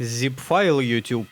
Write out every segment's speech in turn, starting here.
Zipfile YouTube.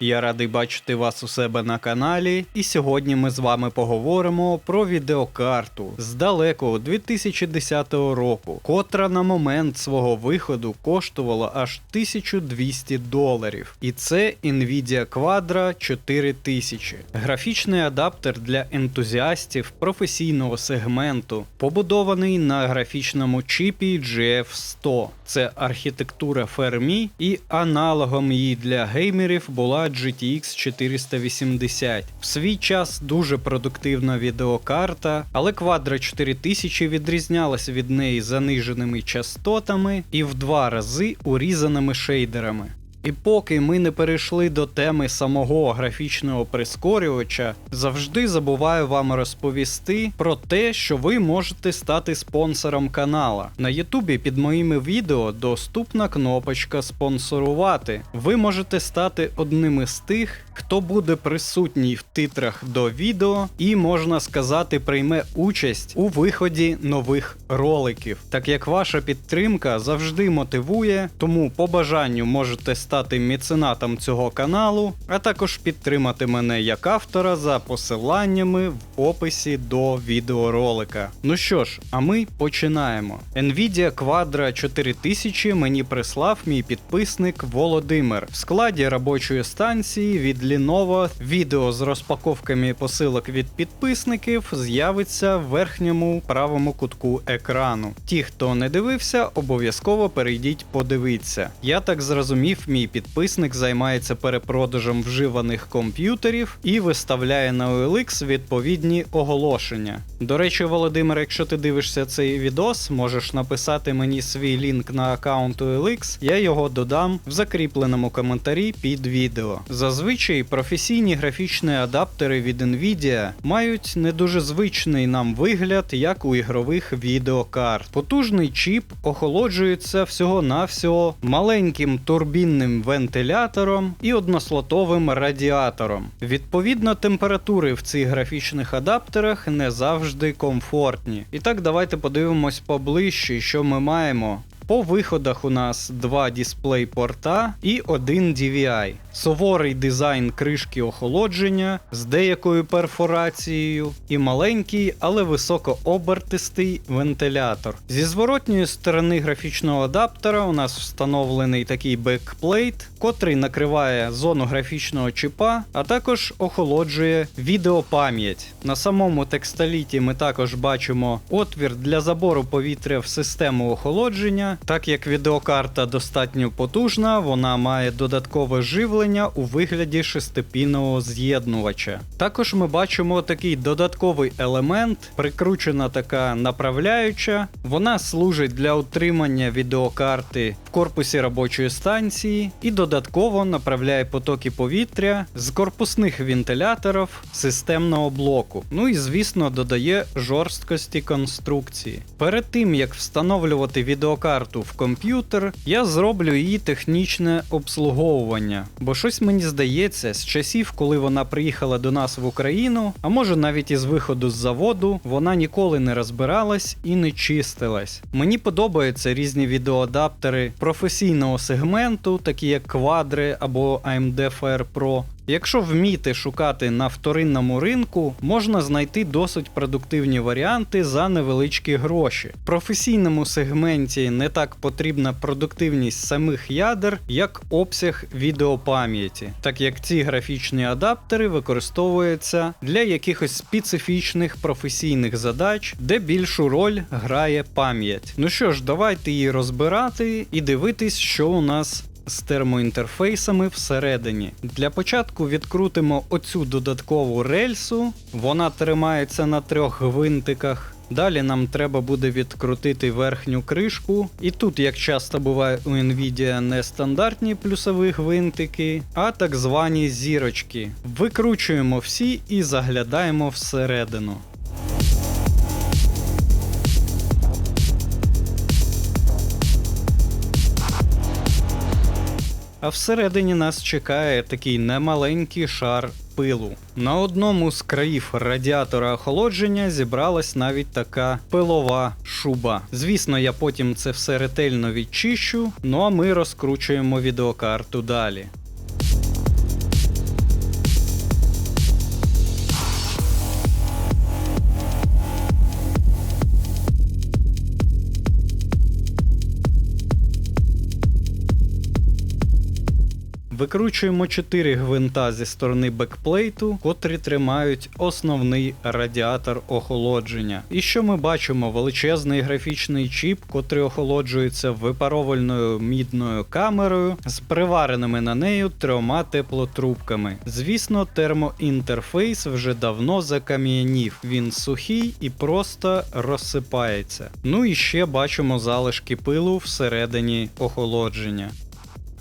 Я радий бачити вас у себе на каналі, і сьогодні ми з вами поговоримо про відеокарту з далекого 2010 року, котра на момент свого виходу коштувала аж 1200 доларів. І це Nvidia Quadra 4000. Графічний адаптер для ентузіастів професійного сегменту, побудований на графічному чіпі GF100. Це архітектура Fermi, і аналогом її для геймерів була GTX 480. В свій час дуже продуктивна відеокарта, але Quadra 4000 відрізнялася від неї заниженими частотами і в два рази урізаними шейдерами. І поки ми не перейшли до теми самого графічного прискорювача, завжди забуваю вам розповісти про те, що ви можете стати спонсором канала. На Ютубі під моїми відео доступна кнопочка спонсорувати. Ви можете стати одним із тих, хто буде присутній в титрах до відео і, можна сказати, прийме участь у виході нових роликів. Так як ваша підтримка завжди мотивує, тому по бажанню можете стати меценатом цього каналу, а також підтримати мене як автора за посиланнями в описі до відеоролика. Ну що ж, а ми починаємо. Nvidia Quadra 4000 мені прислав мій підписник Володимир в складі робочої станції від Lenovo. Відео з розпаковками посилок від підписників з'явиться в верхньому правому кутку екрану. Ті, хто не дивився, обов'язково перейдіть подивитися. Я так зрозумів, мій підписник займається перепродажем вживаних комп'ютерів і виставляє на OLX відповідні оголошення. До речі, Володимир, якщо ти дивишся цей відос, можеш написати мені свій лінк на аккаунт OLX, я його додам в закріпленому коментарі під відео. Зазвичай професійні графічні адаптери від Nvidia мають не дуже звичний нам вигляд, як у ігрових відеокарт. Потужний чіп охолоджується всього-навсього маленьким турбінним вентилятором і однослотовим радіатором. Відповідно, температури в цих графічних адаптерах не завжди комфортні. І так, давайте подивимось поближче, що ми маємо. По виходах у нас два дисплей порта і один DVI. Суворий дизайн кришки охолодження з деякою перфорацією, і маленький, але високообертистий вентилятор. Зі зворотньої сторони графічного адаптера у нас встановлений такий бекплейт, котрий накриває зону графічного чіпа, а також охолоджує відеопам'ять. На самому текстоліті ми також бачимо отвір для забору повітря в систему охолодження. Так як відеокарта достатньо потужна, вона має додаткове живлення у вигляді шестипінного з'єднувача. Також ми бачимо такий додатковий елемент, прикручена така направляюча. Вона служить для утримання відеокарти в корпусі робочої станції і додатково направляє потоки повітря з корпусних вентиляторів системного блоку. Ну і звісно додає жорсткості конструкції. Перед тим як встановлювати відеокарту в комп'ютер, я зроблю її технічне обслуговування. Бо щось мені здається, з часів, коли вона приїхала до нас в Україну, а може навіть із виходу з заводу, вона ніколи не розбиралась і не чистилась. Мені подобаються різні відеоадаптери професійного сегменту, такі як квадри або AMD Fire Pro. Якщо вміти шукати на вторинному ринку, можна знайти досить продуктивні варіанти за невеличкі гроші. В професійному сегменті не так потрібна продуктивність самих ядер, як обсяг відеопам'яті, так як ці графічні адаптери використовуються для якихось специфічних професійних задач, де більшу роль грає пам'ять. Ну що ж, давайте її розбирати і дивитись, що у нас з термоінтерфейсами всередині. Для початку відкрутимо оцю додаткову рельсу, вона тримається на трьох гвинтиках. Далі нам треба буде відкрутити верхню кришку. І тут, як часто буває у Nvidia, не стандартні плюсові гвинтики, а так звані зірочки. Викручуємо всі і заглядаємо всередину. А всередині нас чекає такий немаленький шар пилу. На одному з країв радіатора охолодження зібралась навіть така пилова шуба. Звісно, я потім це все ретельно відчищу, ну а ми розкручуємо відеокарту далі. Викручуємо 4 гвинта зі сторони бекплейту, котрі тримають основний радіатор охолодження. І що ми бачимо? Величезний графічний чіп, котрий охолоджується випаровувальною мідною камерою з привареними на нею трьома теплотрубками. Звісно, термоінтерфейс вже давно закам'янів. Він сухий і просто розсипається. Ну і ще бачимо залишки пилу всередині охолодження.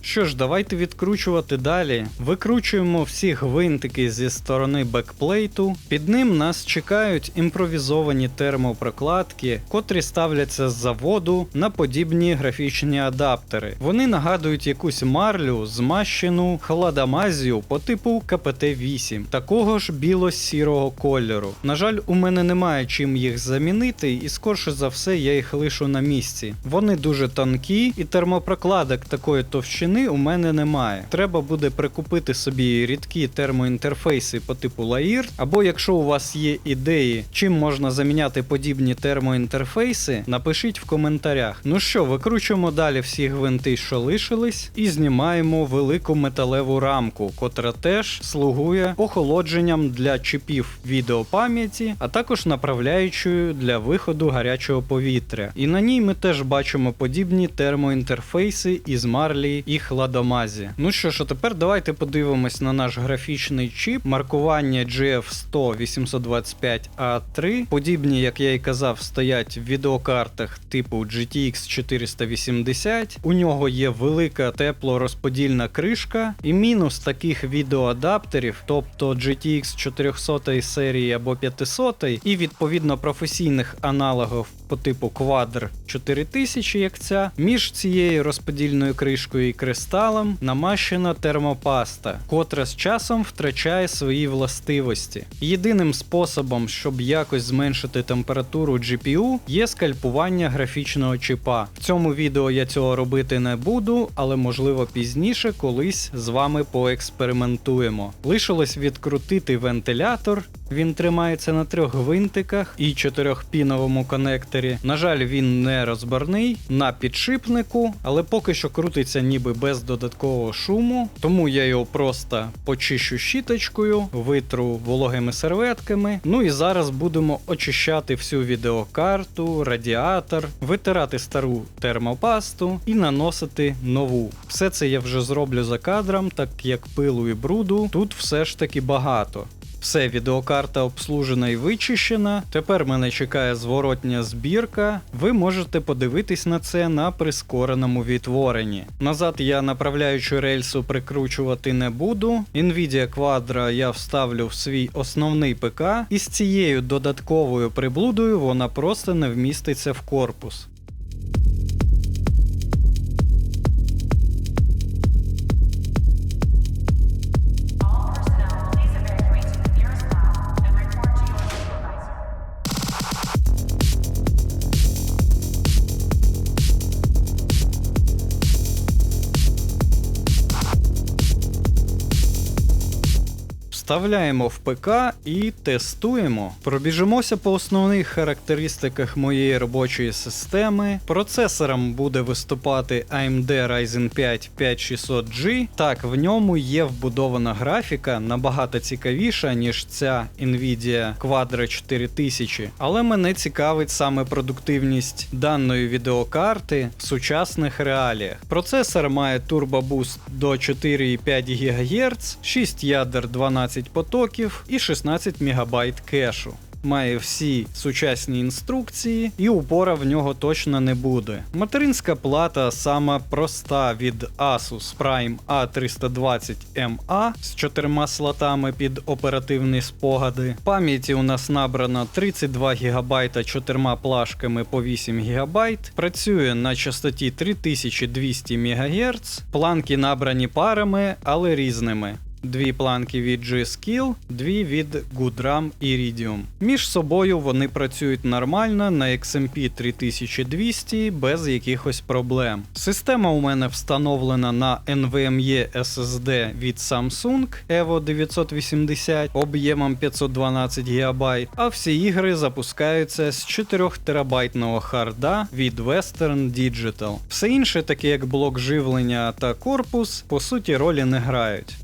Що ж, давайте відкручувати далі. Викручуємо всі гвинтики зі сторони бекплейту. Під ним нас чекають імпровізовані термопрокладки, котрі ставляться з заводу на подібні графічні адаптери. Вони нагадують якусь марлю, змащену хладамазію по типу КПТ-8, такого ж біло-сірого кольору. На жаль, у мене немає чим їх замінити, і скорше за все я їх лишу на місці. Вони дуже тонкі, і термопрокладок такої товщини у мене немає. Треба буде прикупити собі рідкі термоінтерфейси по типу Lair, або якщо у вас є ідеї, чим можна заміняти подібні термоінтерфейси, напишіть в коментарях. Ну що, викручуємо далі всі гвинти, що лишились, і знімаємо велику металеву рамку, котра теж слугує охолодженням для чіпів відеопам'яті, а також направляючою для виходу гарячого повітря. І на ній ми теж бачимо подібні термоінтерфейси із марлі і хладомазі. Ну що ж, тепер давайте подивимось на наш графічний чіп. Маркування GF100-825A3. Подібні, як я і казав, стоять в відеокартах типу GTX 480. У нього є велика теплорозподільна кришка. І мінус таких відеоадаптерів, тобто GTX 400 серії або 500, і відповідно професійних аналогів по типу Quadr 4000, як ця, між цією розподільною кришкою і кристалом намащена термопаста, котра з часом втрачає свої властивості. Єдиним способом, щоб якось зменшити температуру GPU, є скальпування графічного чіпа. В цьому відео я цього робити не буду, але можливо пізніше колись з вами поекспериментуємо. Лишилось відкрутити вентилятор. Він тримається на трьох гвинтиках і чотирьохпіновому конекторі. На жаль, він не розборний на підшипнику, але поки що крутиться ніби без додаткового шуму. Тому я його просто почищу щіточкою, витру вологими серветками. Ну і зараз будемо очищати всю відеокарту, радіатор, витирати стару термопасту і наносити нову. Все це я вже зроблю за кадром, так як пилу і бруду тут все ж таки багато. Все, відеокарта обслужена і вичищена. Тепер мене чекає зворотня збірка. Ви можете подивитись на це на прискореному відтворенні. Назад я направляючу рельсу прикручувати не буду. Nvidia Quadra я вставлю в свій основний ПК, і з цією додатковою приблудою вона просто не вміститься в корпус. Вставляємо в ПК і тестуємо. Пробіжимося по основних характеристиках моєї робочої системи. Процесором буде виступати AMD Ryzen 5 5600G. Так, в ньому є вбудована графіка набагато цікавіша, ніж ця Nvidia Quadro 4000, але мене цікавить саме продуктивність даної відеокарти в сучасних реаліях. Процесор має турбобуст до 4,5 ГГц, 6 ядер 12 потоків і 16 МБ кешу. Має всі сучасні інструкції, і упора в нього точно не буде. Материнська плата сама проста від Asus Prime A320MA з чотирма слотами під оперативні спогади. Пам'яті у нас набрано 32 ГБ чотирма плашками по 8 ГБ. Працює на частоті 3200 МГц. Планки набрані парами, але різними. Дві планки від G-Skill, дві від Goodram Iridium. Між собою вони працюють нормально на XMP 3200 без якихось проблем. Система у мене встановлена на NVMe SSD від Samsung Evo 980 об'ємом 512 ГБ, а всі ігри запускаються з 4 терабайтного харда від Western Digital. Все інше, таке як блок живлення та корпус, по суті ролі не грають.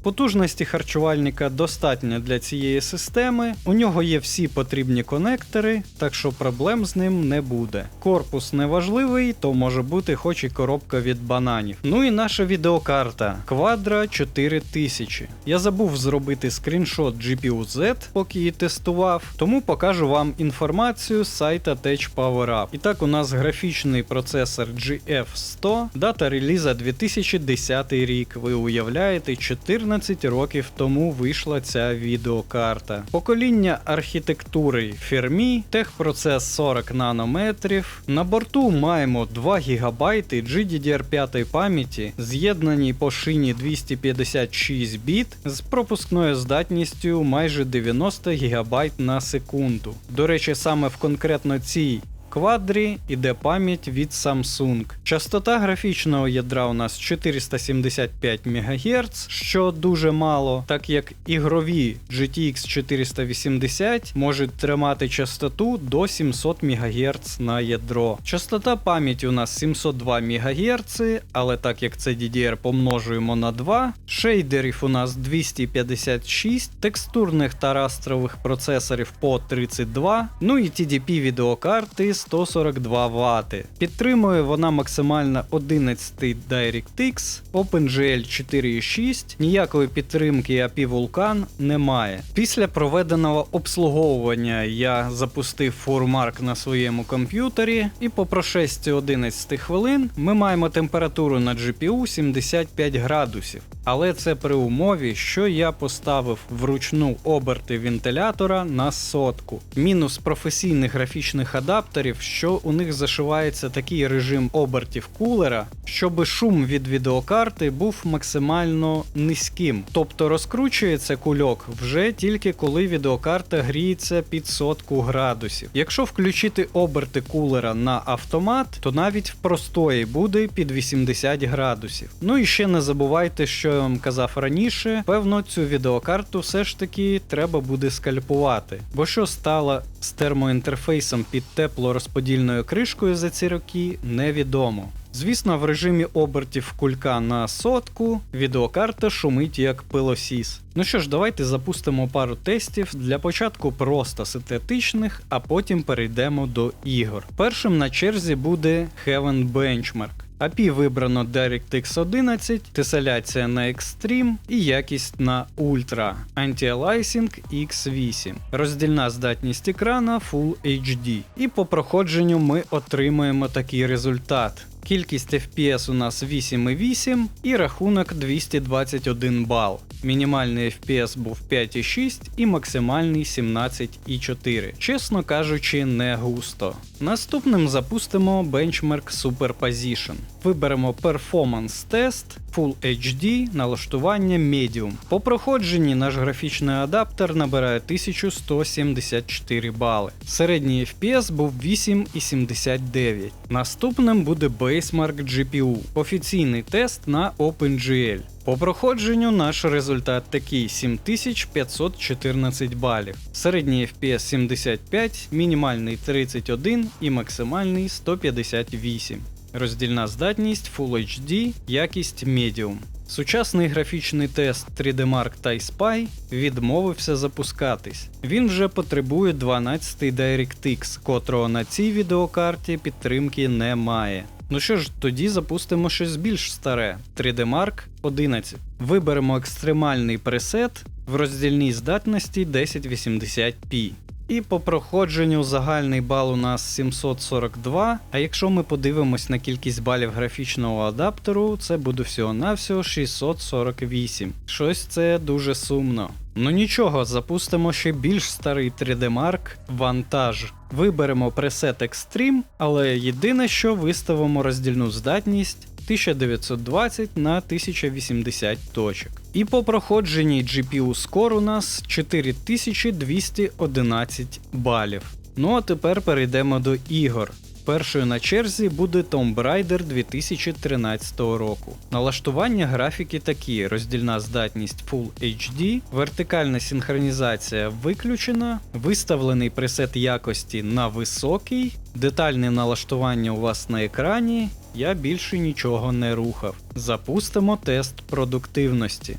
Потужності харчувальника достатньо для цієї системи, у нього є всі потрібні конектори, так що проблем з ним не буде. Корпус не важливий, то може бути хоч і коробка від бананів. Ну і наша відеокарта Quadra 4000. Я забув зробити скріншот GPU Z, поки її тестував, тому покажу вам інформацію з сайта Tech Power Up. І так, у нас графічний процесор GF100, дата реліза 2010 рік. Ви уявляєте, 14 років тому вийшла ця відеокарта. Покоління архітектури Fermi, техпроцес 40 нанометрів. На борту маємо 2 ГБ GDDR5 пам'яті, з'єднані по шині 256 біт з пропускною здатністю майже 90 ГБ на секунду. До речі, саме в конкретно цій квадрі іде пам'ять від Samsung. Частота графічного ядра у нас 475 МГц, що дуже мало, так як ігрові GTX 480 можуть тримати частоту до 700 МГц на ядро. Частота пам'яті у нас 702 МГц, але так як це DDR помножуємо на 2. Шейдерів у нас 256, текстурних та растрових процесорів по 32, ну і TDP відеокарти 142 Вт. Підтримує вона максимально 11 DirectX, OpenGL 4.6, ніякої підтримки API Vulkan немає. Після проведеного обслуговування я запустив FurMark на своєму комп'ютері, і по прошесті 11 хвилин ми маємо температуру на GPU 75 градусів. Але це при умові, що я поставив вручну оберти вентилятора на сотку. Мінус професійних графічних адаптерів, що у них зашивається такий режим обертів кулера, щоб шум від відеокарти був максимально низьким. Тобто розкручується кульок вже тільки коли відеокарта гріється під сотку градусів. Якщо включити оберти кулера на автомат, то навіть в простої буде під 80 градусів. Ну і ще не забувайте, що я вам казав раніше, певно, цю відеокарту все ж таки треба буде скальпувати. Бо що стало з термоінтерфейсом під теплорозподільною кришкою за ці роки, невідомо. Звісно, в режимі обертів кулька на сотку відеокарта шумить як пилосіс. Ну що ж, давайте запустимо пару тестів для початку просто синтетичних, а потім перейдемо до ігор. Першим на черзі буде Heaven Benchmark. API вибрано DirectX 11, тесоляція на Extreme і якість на Ultra, Anti-Aliasing X8, роздільна здатність екрана Full HD. І по проходженню ми отримуємо такий результат. Кількість FPS у нас 8,8 і рахунок 221 бал. Мінімальний FPS був 5,6 і максимальний 17,4. Чесно кажучи, не густо. Наступним запустимо Benchmark Superposition. Виберемо Performance Test, Full HD, налаштування Medium. По проходженні наш графічний адаптер набирає 1174 бали. Середній FPS був 8,79. Наступним буде Basemark GPU, офіційний тест на OpenGL. По проходженню наш результат такий 7514 балів. Середній FPS 75, мінімальний 31 і максимальний 158. Роздільна здатність Full HD, якість Medium. Сучасний графічний тест 3D Mark TiSpy відмовився запускатись. Він вже потребує 12 DirectX, котрого на цій відеокарті підтримки немає. Ну що ж, тоді запустимо щось більш старе 3D Mark 11. Виберемо екстремальний пресет в роздільній здатності 1080p. І по проходженню загальний бал у нас 742. А якщо ми подивимось на кількість балів графічного адаптеру, це буде всього-навсього 648. Щось це дуже сумно. Ну нічого, запустимо ще більш старий 3D Mark вантаж. Виберемо пресет Extreme, але єдине, що виставимо роздільну здатність 1920 на 1080 точок. І по проходженні GPU Score у нас 4211 балів. Ну а тепер перейдемо до ігор. Першою на черзі буде Tomb Raider 2013 року. Налаштування графіки такі: роздільна здатність Full HD, вертикальна синхронізація виключена, виставлений пресет якості на високий, детальне налаштування у вас на екрані. Я більше нічого не рухав. Запустимо тест продуктивності.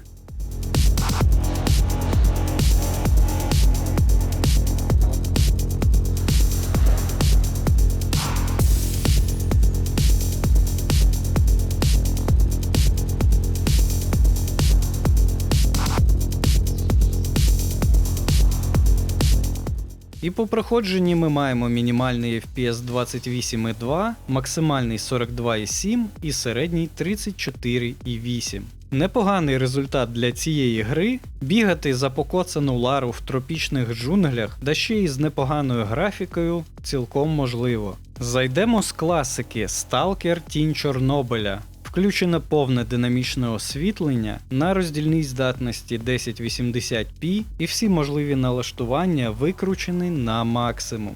І по проходженні ми маємо мінімальний FPS 28,2, максимальний 42,7 і середній 34,8. Непоганий результат для цієї гри бігати за покоцану лару в тропічних джунглях, да ще й з непоганою графікою, цілком можливо. Зайдемо з класики Stalker Тінь Чорнобиля. Включене повне динамічне освітлення на роздільній здатності 1080p і всі можливі налаштування викручені на максимум.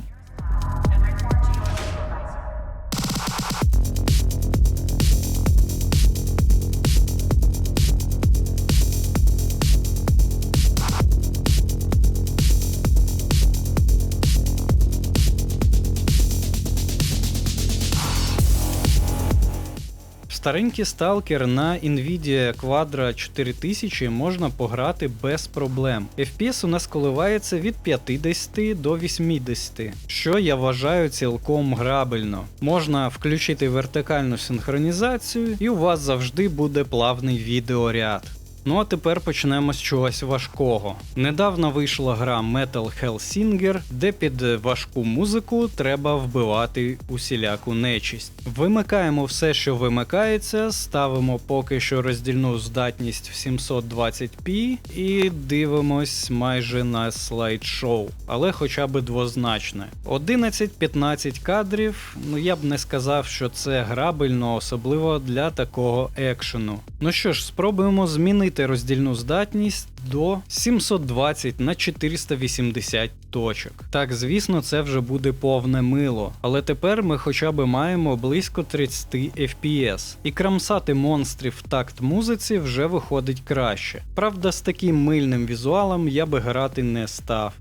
Старенький сталкер на Nvidia Quadro 4000 можна пограти без проблем. FPS у нас коливається від 50 до 80, що я вважаю цілком грабельно. Можна включити вертикальну синхронізацію, і у вас завжди буде плавний відеоряд. Ну а тепер почнемо з чогось важкого. Недавно вийшла гра Metal Hellsinger, де під важку музику треба вбивати усіляку нечисть. Вимикаємо все, що вимикається, ставимо поки що роздільну здатність в 720p і дивимось майже на слайд-шоу, але хоча б двозначне. 11-15 кадрів, ну я б не сказав, що це грабельно, особливо для такого екшену. Ну що ж, спробуємо змінити роздільну здатність до 720 на 480 точок. Так, звісно, це вже буде повне мило, але тепер ми хоча б маємо близько 30 FPS. І крамсати монстрів в такт музиці вже виходить краще. Правда, з таким мильним візуалом я би грати не став.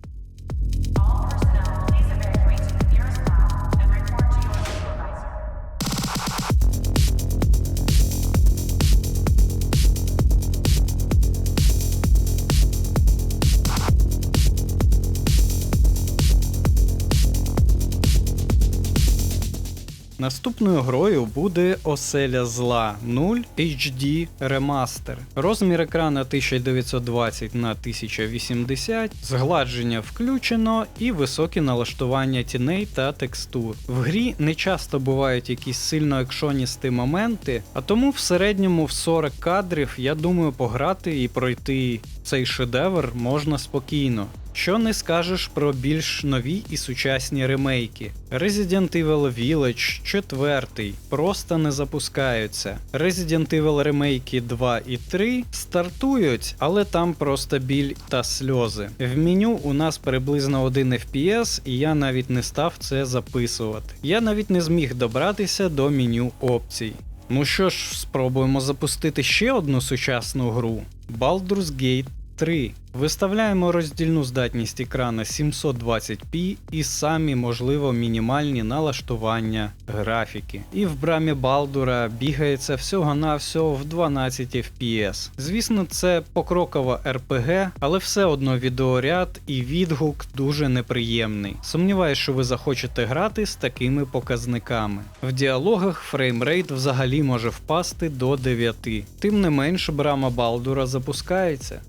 Наступною грою буде Оселя Зла 0 HD Remaster. Розмір екрана 1920 на 1080, згладження включено і високі налаштування тіней та текстур. В грі не часто бувають якісь сильно екшоністі моменти, а тому в середньому в 40 кадрів я думаю пограти і пройти цей шедевр можна спокійно. Що не скажеш про більш нові і сучасні ремейки. Resident Evil Village 4 просто не запускаються. Resident Evil ремейки 2 і 3 стартують, але там просто біль та сльози. В меню у нас приблизно 1 FPS, і я навіть не став це записувати. Я навіть не зміг добратися до меню опцій. Ну що ж, спробуємо запустити ще одну сучасну гру Baldur's Gate 3. Виставляємо роздільну здатність екрана 720p і самі, можливо, мінімальні налаштування графіки. І в брамі Балдура бігається всього-навсього в 12 FPS. Звісно, це покрокова RPG, але все одно відеоряд і відгук дуже неприємний. Сумніваюсь, що ви захочете грати з такими показниками. В діалогах фреймрейт взагалі може впасти до 9. Тим не менш, брама Балдура запускається.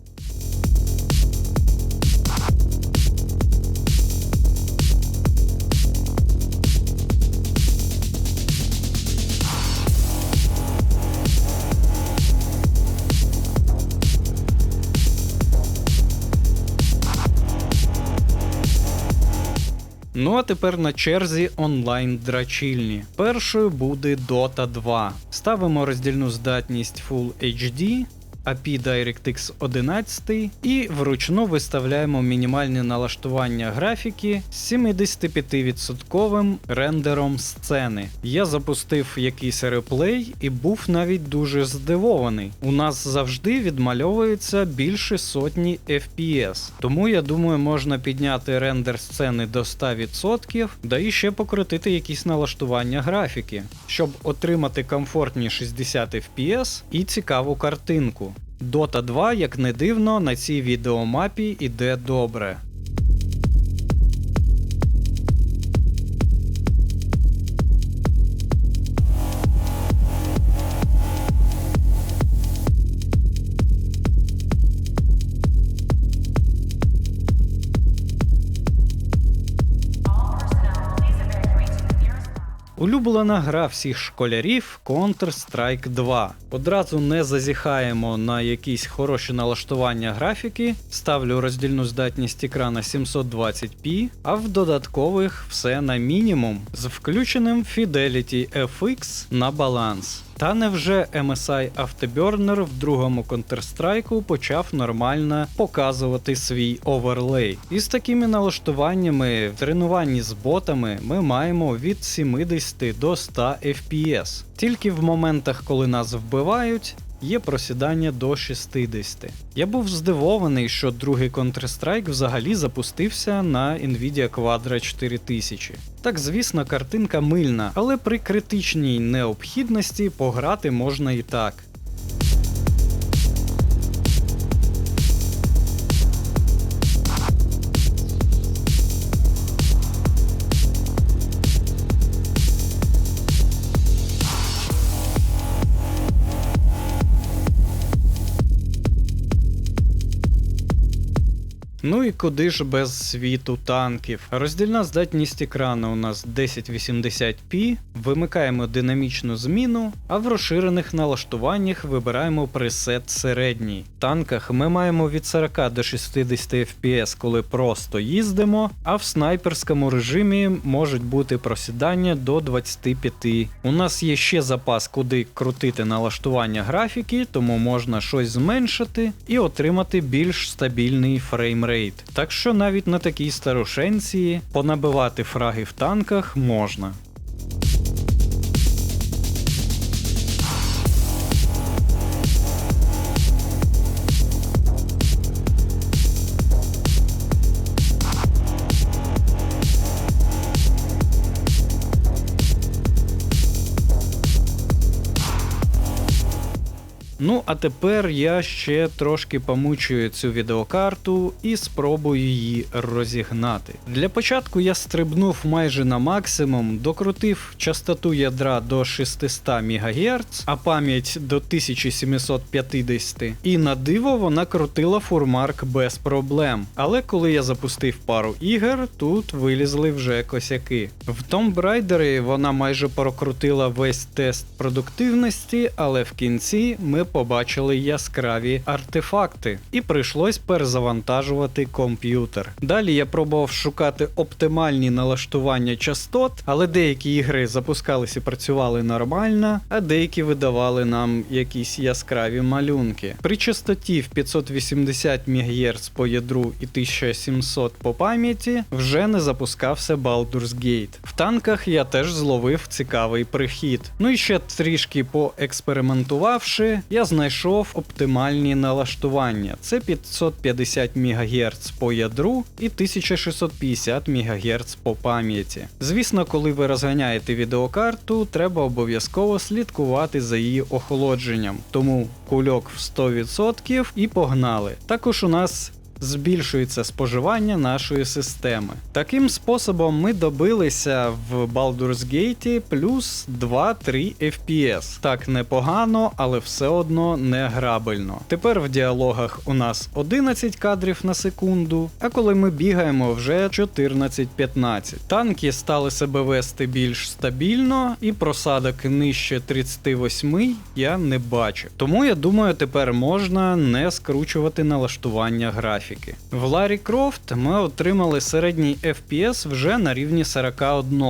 Ну а тепер на черзі онлайн драчільні. Першою буде Dota 2. Ставимо роздільну здатність Full HD. API DirectX 11 і вручну виставляємо мінімальне налаштування графіки з 75% рендером сцени. Я запустив якийсь реплей і був навіть дуже здивований. У нас завжди відмальовується більше сотні FPS, тому я думаю, можна підняти рендер сцени до 100%, да і ще покрутити якісь налаштування графіки, щоб отримати комфортні 60 FPS і цікаву картинку. Dota 2, як не дивно, на цій відеомапі іде добре. Улюблена гра всіх школярів Counter-Strike 2. Одразу не зазіхаємо на якісь хороші налаштування графіки, ставлю роздільну здатність екрана 720p, а в додаткових все на мінімум з включеним Fidelity FX на баланс. Та невже MSI Afterburner в другому Counter-Strike почав нормально показувати свій оверлей. І з такими налаштуваннями в тренуванні з ботами ми маємо від 70 до 100 FPS. Тільки в моментах, коли нас вбивають, є просідання до 60. Я був здивований, що другий Counter-Strike взагалі запустився на Nvidia Quadra 4000. Так, звісно, картинка мильна, але при критичній необхідності пограти можна і так. Ну і куди ж без світу танків? Роздільна здатність екрану у нас 1080p, вимикаємо динамічну зміну, а в розширених налаштуваннях вибираємо пресет середній. В танках ми маємо від 40 до 60 FPS, коли просто їздимо, а в снайперському режимі можуть бути просідання до 25. У нас є ще запас, куди крутити налаштування графіки, тому можна щось зменшити і отримати більш стабільний фреймрейт. Так що навіть на такій старошенці понабивати фраги в танках можна. Ну, а тепер я ще трошки помучую цю відеокарту і спробую її розігнати. Для початку я стрибнув майже на максимум, докрутив частоту ядра до 600 МГц, а пам'ять до 1750, і на диво вона крутила фурмарк без проблем. Але коли я запустив пару ігор, тут вилізли вже косяки. В Tomb Raider вона майже прокрутила весь тест продуктивності, але в кінці ми побачили яскраві артефакти, і прийшлось перезавантажувати комп'ютер. Далі я пробував шукати оптимальні налаштування частот, але деякі ігри запускались і працювали нормально, а деякі видавали нам якісь яскраві малюнки. При частоті в 580 МГц по ядру і 1700 по пам'яті вже не запускався Baldur's Gate. В танках я теж зловив цікавий прихід. Ну і ще трішки поекспериментувавши, я знайшов оптимальні налаштування. Це 550 МГц по ядру і 1650 МГц по пам'яті. Звісно, коли ви розганяєте відеокарту, треба обов'язково слідкувати за її охолодженням. Тому кульок в 100% і погнали. Також у нас збільшується споживання нашої системи. Таким способом ми добилися в Baldur's Gate плюс 2-3 FPS. Так непогано, але все одно не грабельно. Тепер в діалогах у нас 11 кадрів на секунду, а коли ми бігаємо вже 14-15. Танки стали себе вести більш стабільно, і просадок нижче 38 я не бачу. Тому я думаю, тепер можна не скручувати налаштування графіки. Графіки. В Larry Croft ми отримали середній FPS вже на рівні 41.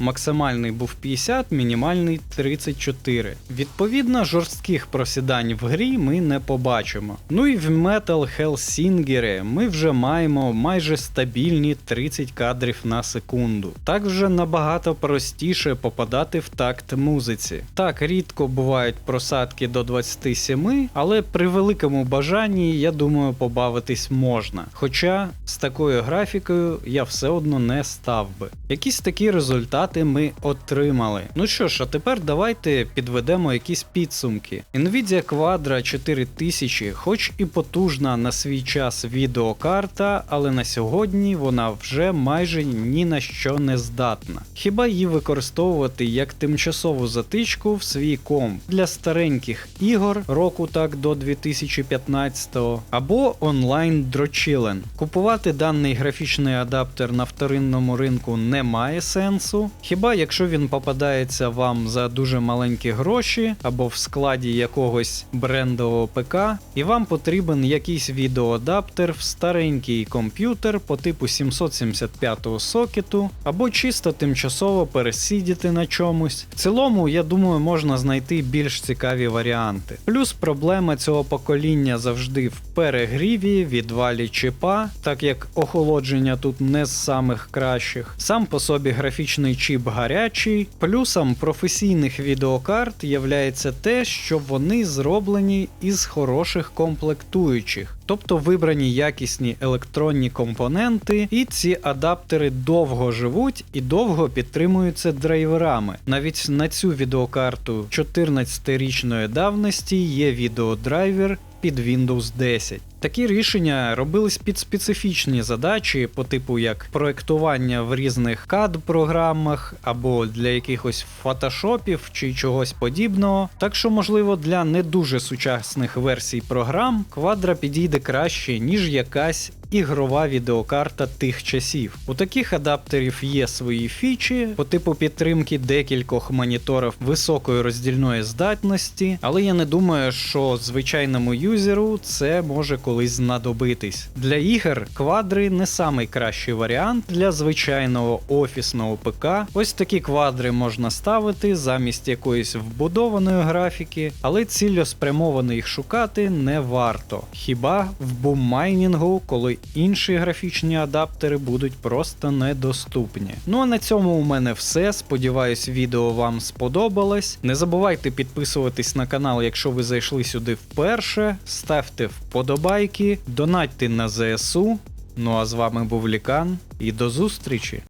Максимальний був 50, мінімальний 34. Відповідно, жорстких просідань в грі ми не побачимо. Ну і в Metal Hellsinger ми вже маємо майже стабільні 30 кадрів на секунду. Так вже набагато простіше попадати в такт музиці. Так рідко бувають просадки до 27, але при великому бажанні, я думаю, побавитись можна. Хоча з такою графікою я все одно не став би. Якісь такі результати ми отримали. Ну що ж, а тепер давайте підведемо якісь підсумки. Nvidia Quadra 4000, хоч і потужна на свій час відеокарта, але на сьогодні вона вже майже ні на що не здатна. Хіба її використовувати як тимчасову затичку в свій комп для стареньких ігор року так до 2015 або онлайн дрочилен. Купувати даний графічний адаптер на вторинному ринку немає сенсу. Хіба якщо він попадається вам за дуже маленькі гроші або в складі якогось брендового ПК, і вам потрібен якийсь відеоадаптер в старенький комп'ютер по типу 775 сокету, або чисто тимчасово пересидіти на чомусь. В цілому, я думаю, можна знайти більш цікаві варіанти. Плюс проблема цього покоління завжди в перегріві, відвалі чіпа, так як охолодження тут не з самих кращих. Сам по собі графічний чіп гарячий. Плюсом професійних відеокарт являється те, що вони зроблені із хороших комплектуючих. Тобто вибрані якісні електронні компоненти, і ці адаптери довго живуть і довго підтримуються драйверами. Навіть на цю відеокарту 14-річної давності є відеодрайвер під Windows 10. Такі рішення робились під специфічні задачі, по типу як проектування в різних CAD-програмах або для якихось фотошопів чи чогось подібного. Так що, можливо, для не дуже сучасних версій програм Quadra підійде краще, ніж якась ігрова відеокарта тих часів. У таких адаптерів є свої фічі по типу підтримки декількох моніторів високої роздільної здатності, але я не думаю, що звичайному юзеру це може колись знадобитись. Для ігор квадри не самий кращий варіант для звичайного офісного ПК. Ось такі квадри можна ставити замість якоїсь вбудованої графіки, але цільоспрямовано їх шукати не варто. Хіба в буммайнінгу, коли інші графічні адаптери будуть просто недоступні. Ну а на цьому у мене все. Сподіваюсь, відео вам сподобалось. Не забувайте підписуватись на канал, якщо ви зайшли сюди вперше. Ставте вподобайки, донатьте на ЗСУ. Ну а з вами був Лікан і до зустрічі!